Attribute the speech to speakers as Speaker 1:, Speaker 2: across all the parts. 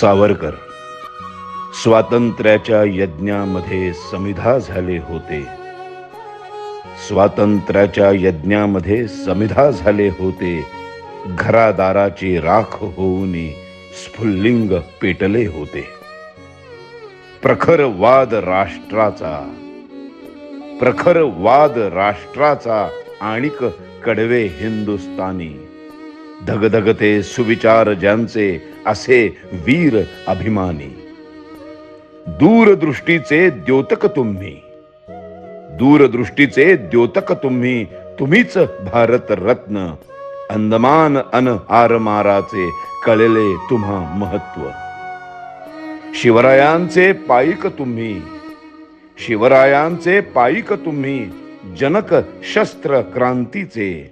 Speaker 1: सावरकर. स्वातंत्र्याच्या यज्ञामध्ये समिधा झाले होते. स्वातंत्र्याच्या यज्ञामध्ये समिधा झाले होते. घरादाराची राख होऊन स्फुल्लिंग पेटले होते. प्रखर वाद राष्ट्राचा प्रखर वाद राष्ट्राचा आणिक कडवे हिंदुस्तानी धगधगते सुविचार ज्यांचे असे वीर अभिमानी. दूरदृष्टीचे द्योतक तुम्ही. दूरदृष्टीचे द्योतक तुम्ही तुम्हीच भारत रत्न अंदमान अन आरमाराचे कळले तुम्हा महत्त्व. शिवरायांचे पायिक तुम्ही. शिवरायांचे पायिक तुम्ही जनक शस्त्र क्रांतीचे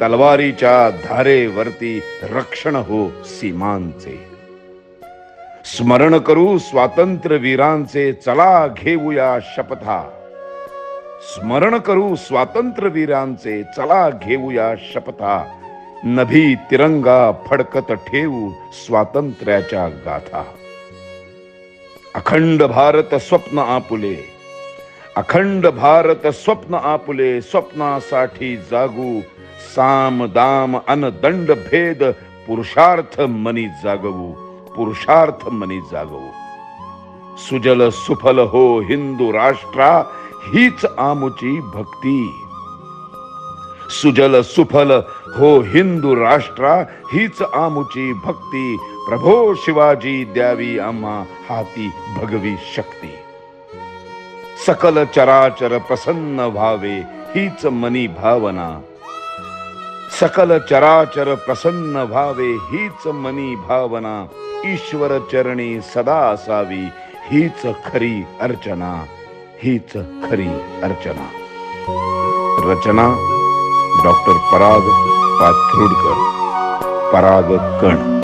Speaker 1: तलवारीच्या धारेवरती रक्षण हो सीमांचे. स्मरण करू स्वातंत्र्य वीरांचे चला घेऊया शपथा. स्मरण करू स्वातंत्र्य वीरांचे चला घेऊया शपथा. नभी तिरंगा फडकत ठेवू स्वातंत्र्याच्या गाथा. अखंड भारत स्वप्न आपुले. अखंड भारत स्वप्न आपुले स्वप्नासाठी जागू साम दाम अन दंड भेद पुरुषार्थ मनी जागवू पुरुषार्थ मनी जागवू. सुजल सुफल हो हिंदू राष्ट्रा हीच आमुची भक्ती. सुजल सुफल हो हिंदू राष्ट्रा हीच आमुची भक्ती. प्रभो शिवाजी द्यावी आम्हा हाती भगवी शक्ती. सकल चराचर प्रसन्न व्हावे हीच मनी भावना. सकल चराचर प्रसन्न व्हावे हीच मनी भावना. ईश्वर चरणी सदा असावी हीच खरी अर्चना. हीच खरी अर्चना. रचना डॉक्टर पराग पाथरुडकर. पराग कण.